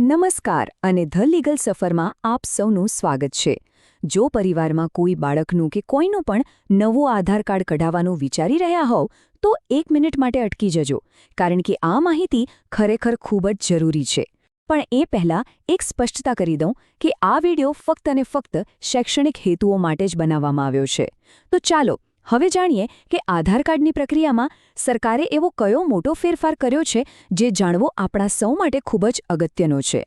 નમસ્કાર અને the legal સફરમાં આપ સૌનું સ્વાગત છે. જો પરિવારમાં કોઈ બાળકનું કે કોઈનું પણ નવું આધાર કાર્ડ કઢાવવાનું વિચારી રહ્યા હોવ, તો એક મિનિટ માટે અટકી જજો, કારણ કે આ માહિતી ખરેખર ખૂબ જ જરૂરી છે. પણ એ પહેલાં એક સ્પષ્ટતા કરી દઉં કે આ વિડિયો ફક્ત અને ફક્ત શૈક્ષણિક હેતુઓ માટે જ બનાવવામાં આવ્યો છે. તો ચાલો હવે જાણીએ કે આધાર કાર્ડની પ્રક્રિયામાં સરકારે એવો કયો મોટો ફેરફાર કર્યો છે જે જાણવો આપણા સૌ માટે ખૂબ જ અગત્યનો છે.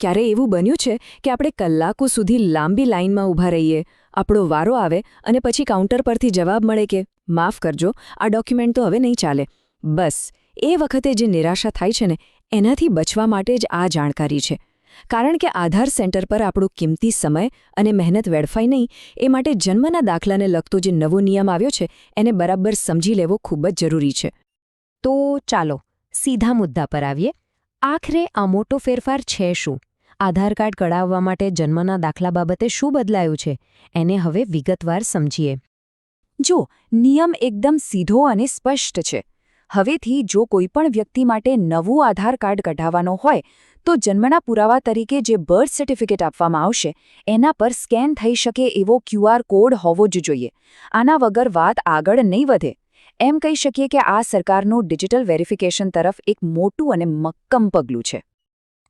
ક્યારે એવું બન્યું છે કે આપણે કલાકો સુધી લાંબી લાઇનમાં ઊભા રહીએ, આપણો વારો આવે અને પછી કાઉન્ટર પરથી જવાબ મળે કે, માફ કરજો, આ ડોક્યુમેન્ટ તો હવે નહીં ચાલે. બસ, એ વખતે જે નિરાશા થાય છે ને, એનાથી બચવા માટે જ આ જાણકારી છે. કારણ કે આધાર સેન્ટર પર આપણું કિંમતી સમય અને મહેનત વેડફાય નહીં, એ માટે જન્મના દાખલાને લગતો જે નવો નિયમ આવ્યો છે, એને બરાબર સમજી લેવો ખૂબ જ જરૂરી છે. તો ચાલો, સીધા મુદ્દા પર આવીએ. આખરે આ મોટો ફેરફાર છે શું? આધાર કાર્ડ કઢાવવા માટે જન્મના દાખલા બાબતે શું બદલાયું છે? એને હવે વિગતવાર સમજીએ. જો, નિયમ એકદમ સીધો અને સ્પષ્ટ છે. હવેથી જો કોઈપણ વ્યક્તિ માટે નવું આધાર કાર્ડ કઢાવવાનો હોય તો જન્મના પુરાવા તરીકે જે બર્થ સર્ટિફિકેટ આપવામાં આવશે, એના પર સ્કેન થઈ શકે એવો ક્યુઆર કોડ હોવો જ જોઈએ. આના વગર વાત આગળ નહીં વધે. એમ કહી શકીએ કે આ સરકારનું ડિજિટલ વેરિફિકેશન તરફ એક મોટું અને મક્કમ પગલું છે.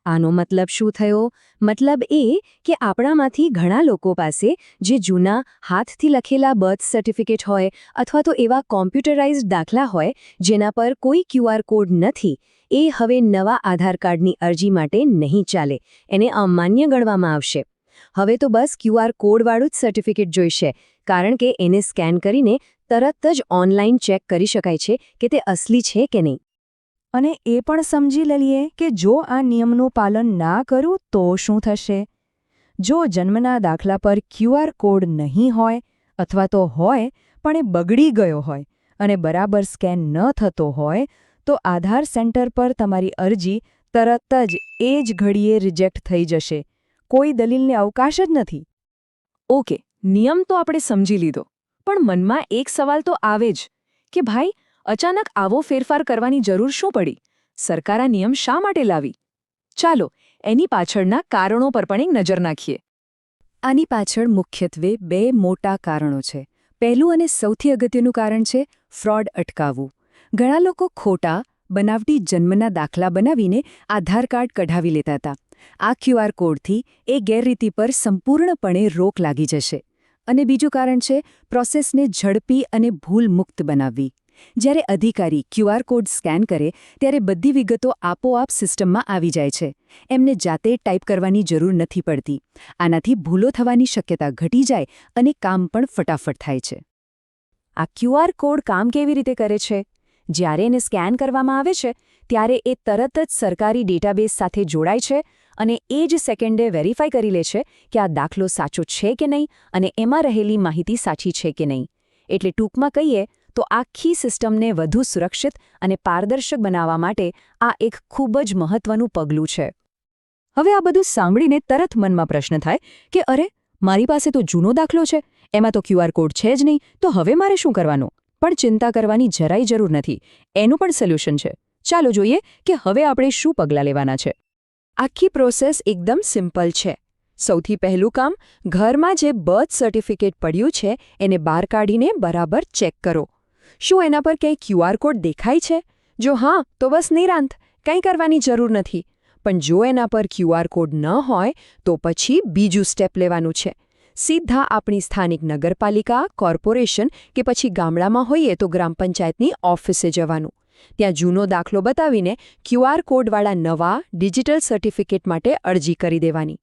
આનો મતલબ શું થયો? મતલબ એ કે આપણામાંથી ઘણા લોકો પાસે જે જૂના હાથથી લખેલા બર્થ સર્ટિફિકેટ હોય અથવા તો એવા કોમ્પ્યુટરાઇઝ્ડ દાખલા હોય, જેના પર કોઈ ક્યુઆર કોડ નથી એ હવે નવા આધાર કાર્ડની અરજી માટે નહીં ચાલે, એને અમાન્ય ગણવામાં આવશે. હવે તો બસ ક્યુઆર કોડવાળું જ સર્ટિફિકેટ જોઈશે, કારણ કે એને સ્કેન કરીને તરત જ ઓનલાઈન ચેક કરી શકાય છે કે તે અસલી છે કે નહીં. અને એ પણ સમજી લઈએ કે જો આ નિયમનું પાલન ના કરું તો શું થશે? જો જન્મના દાખલા પર ક્યુઆર કોડ નહીં હોય અથવા તો હોય, પણ એ બગડી ગયો હોય અને બરાબર સ્કેન ન થતો હોય તો આધાર સેન્ટર પર તમારી અરજી તરત જ એ જ ઘડીએ રિજેક્ટ થઈ જશે. કોઈ દલીલને અવકાશ જ નથી. ઓકે નિયમ તો આપણે સમજી લીધો પણ મનમાં એક સવાલ તો આવે જ કે ભાઈ અચાનક આવો ફેરફાર કરવાની જરૂર શું પડી? સરકાર આ નિયમ શા માટે લાવી? ચાલો એની પાછળના કારણો પર પણ એક નજર નાખીએ. આની પાછળ મુખ્યત્વે બે મોટા કારણો છે. પહેલું અને સૌથી અગત્યનું કારણ છે ફ્રોડ અટકાવવું. ઘણા લોકો ખોટા, બનાવટી જન્મના દાખલા બનાવીને આધાર કાર્ડ કઢાવી લેતા હતા. આ ક્યુઆર કોડથી એ ગેરરીતિ પર સંપૂર્ણપણે રોક લાગી જશે. અને બીજું કારણ છે, પ્રોસેસને ઝડપી અને ભૂલમુક્ત બનાવવી. જ્યારે અધિકારી ક્યુઆર કોડ સ્કેન કરે, ત્યારે બધી વિગતો આપોઆપ સિસ્ટમમાં આવી જાય છે. એમને જાતે ટાઈપ કરવાની જરૂર નથી પડતી. આનાથી ભૂલો થવાની શક્યતા ઘટી જાય અને કામ પણ ફટાફટ થાય છે. આ ક્યુઆર કોડ કામ કેવી રીતે કરે છે? જ્યારે એને સ્કેન કરવામાં આવે છે, ત્યારે એ તરત જ સરકારી ડેટાબેઝ સાથે જોડાય છે અને એ જ સેકન્ડે વેરીફાઈ કરી લે છે કે આ દાખલો સાચો છે કે નહીં અને એમાં રહેલી માહિતી સાચી છે કે નહીં. એટલે ટૂંકમાં કહીએ, તો આખી સિસ્ટમને વધુ સુરક્ષિત અને પારદર્શક બનાવવા માટે આ એક ખૂબ જ મહત્વનું પગલું છે. હવે આ બધું સાંભળીને તરત મનમાં પ્રશ્ન થાય કે અરે, મારી પાસે તો જૂનો દાખલો છે, એમાં તો ક્યુઆર કોડ છે જ નહીં, તો હવે મારે શું કરવાનું? પણ ચિંતા કરવાની જરાય જરૂર નથી. એનું પણ સોલ્યુશન છે. ચાલો જોઈએ કે હવે આપણે શું પગલાં લેવાના છે. આખી પ્રોસેસ એકદમ સિમ્પલ છે. સૌથી પહેલું કામ, ઘરમાં જે બર્થ સર્ટિફિકેટ પડ્યું છે, એને બહાર કાઢીને બરાબર ચેક કરો. શું એના પર કંઈ ક્યુઆર કોડ દેખાય છે? જો હા, તો બસ નિરાંત. કંઈ કરવાની જરૂર નથી. પણ જો એના પર ક્યુઆર કોડ ન હોય, તો પછી બીજું સ્ટેપ લેવાનું છે. સીધા આપણી સ્થાનિક નગરપાલિકા, કોર્પોરેશન કે પછી ગામડામાં હોઈએ તો ગ્રામ પંચાયતની ઓફિસે જવાનું. ત્યાં જૂનો દાખલો બતાવીને ક્યુઆર કોડવાળા નવા, ડિજિટલ સર્ટિફિકેટ માટે અરજી કરી દેવાની.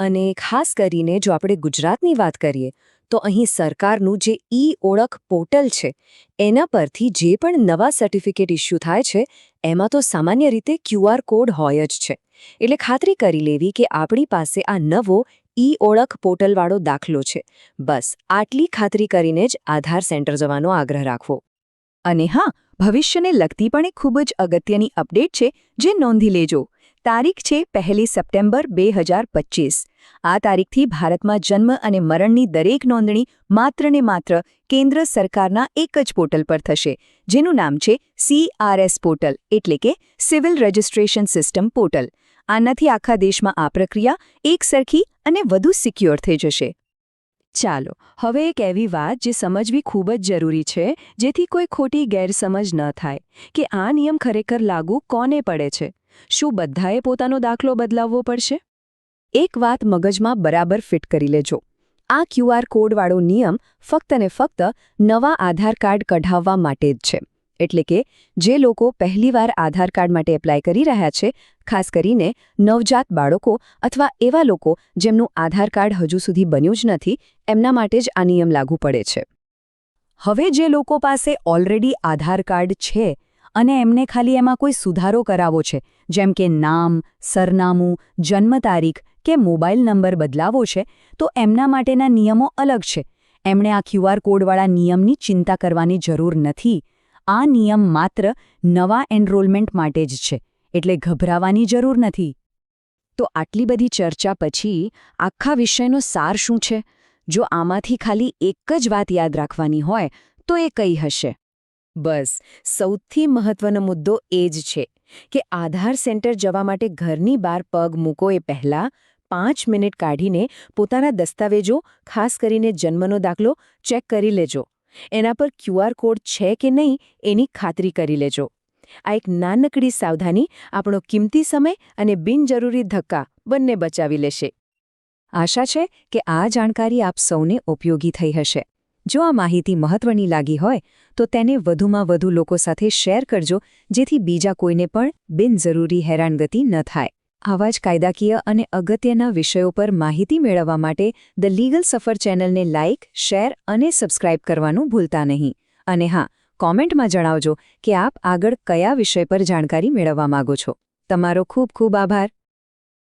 અને ખાસ કરીને જો આપણે ગુજરાતની વાત કરીએ, તો અહીં સરકારનું જે ઈ ઓળખ પોર્ટલ છે, એના પરથી જે પણ નવા સર્ટિફિકેટ ઇસ્યુ થાય છે, એમાં તો સામાન્ય રીતે ક્યુઆર કોડ હોય જ છે. એટલે ખાતરી કરી લેવી કે આપણી પાસે આ નવો ઈ ઓળખ પોર્ટલવાળો દાખલો છે. બસ, આટલી ખાતરી કરીને જ આધાર સેન્ટર જવાનો આગ્રહ રાખવો. અને હા, ભવિષ્યને લગતી પણ એક ખૂબ જ અગત્યની અપડેટ છે, જે નોંધી લેજો. તારીખ છે પહેલી સપ્ટેમ્બર બે હજાર પચીસ. આ તારીખથી ભારતમાં જન્મ અને મરણની દરેક નોંધણી માત્ર ને માત્ર કેન્દ્ર સરકારના એક જ પોર્ટલ પર થશે, જેનું નામ છે સીઆરએસ પોર્ટલ, એટલે કે સિવિલ રજિસ્ટ્રેશન સિસ્ટમ પોર્ટલ. આનાથી આખા દેશમાં આ પ્રક્રિયા એકસરખી અને વધુ સિક્યોર થઈ જશે. ચાલો, હવે એક એવી વાત જે સમજવી ખૂબ જ જરૂરી છે, જેથી કોઈ ખોટી ગેરસમજ ન થાય, કે આ નિયમ ખરેખર લાગુ કોને પડે છે? શું બધાએ પોતાનો દાખલો બદલાવવો પડશે? એક વાત મગજમાં બરાબર ફિટ કરી લેજો. આ ક્યુઆર કોડવાળો નિયમ ફક્ત ને ફક્ત નવા આધાર કાર્ડ કઢાવવા માટે જ છે. એટલે કે જે લોકો પહેલીવાર આધાર કાર્ડ માટે એપ્લાય કરી રહ્યા છે, ખાસ કરીને નવજાત બાળકો અથવા એવા લોકો જેમનું આધાર કાર્ડ હજુ સુધી બન્યું જ નથી, એમના માટે જ આ નિયમ લાગુ પડે છે. હવે જે લોકો પાસે ઓલરેડી આધાર કાર્ડ છે અને એમને ખાલી એમાં કોઈ સુધારો કરાવવો છે, જેમ કે નામ, સરનામું, જન્મ તારીખ કે મોબાઈલ નંબર બદલાવો છે, તો એમના માટેના નિયમો અલગ છે. એમણે આ ક્યુઆર કોડવાળા નિયમની ચિંતા કરવાની જરૂર નથી. આ નિયમ માત્ર નવા એનરોલમેન્ટ માટે જ છે, એટલે ગભરાવાની જરૂર નથી. તો આટલી બધી ચર્ચા પછી આખા વિષયનો સાર શું છે? જો આમાંથી ખાલી એક જ વાત યાદ રાખવાની હોય, તો એ કઈ હશે? બસ, સૌથી મહત્વનો મુદ્દો એ જ છે કે આધાર સેન્ટર જવા માટે ઘરની બહાર પગ મૂકો એ પહેલાં પાંચ મિનિટ કાઢીને પોતાના દસ્તાવેજો, ખાસ કરીને જન્મનો દાખલો, ચેક કરી લેજો. એના પર ક્યુઆર કોડ છે કે નહીં એની ખાતરી કરી લેજો. આ એક નાનકડી સાવધાની, આપણો કિંમતી સમય અને બિનજરૂરી ધક્કા બંને બચાવી લેશે. આશા છે કે આ જાણકારી આપ સૌને ઉપયોગી થઈ હશે. જો આ માહિતી મહત્વની લાગી હોય, તો તેને વધુમાં વધુ લોકો સાથે શેર કરજો, જેથી બીજા કોઈને પણ બિનજરૂરી હેરાનગતિ ન થાય. આવા જ કાયદાકીય અને અગત્યના વિષયો પર માહિતી મેળવવા માટે ધ લીગલ સફર ચેનલને લાઇક શેર અને સબસ્ક્રાઇબ કરવાનું ભૂલતા નહીં. અને હા, કોમેન્ટમાં જણાવજો કે આપ આગળ કયા વિષય પર જાણકારી મેળવવા માંગો છો. તમારો ખૂબ ખૂબ આભાર.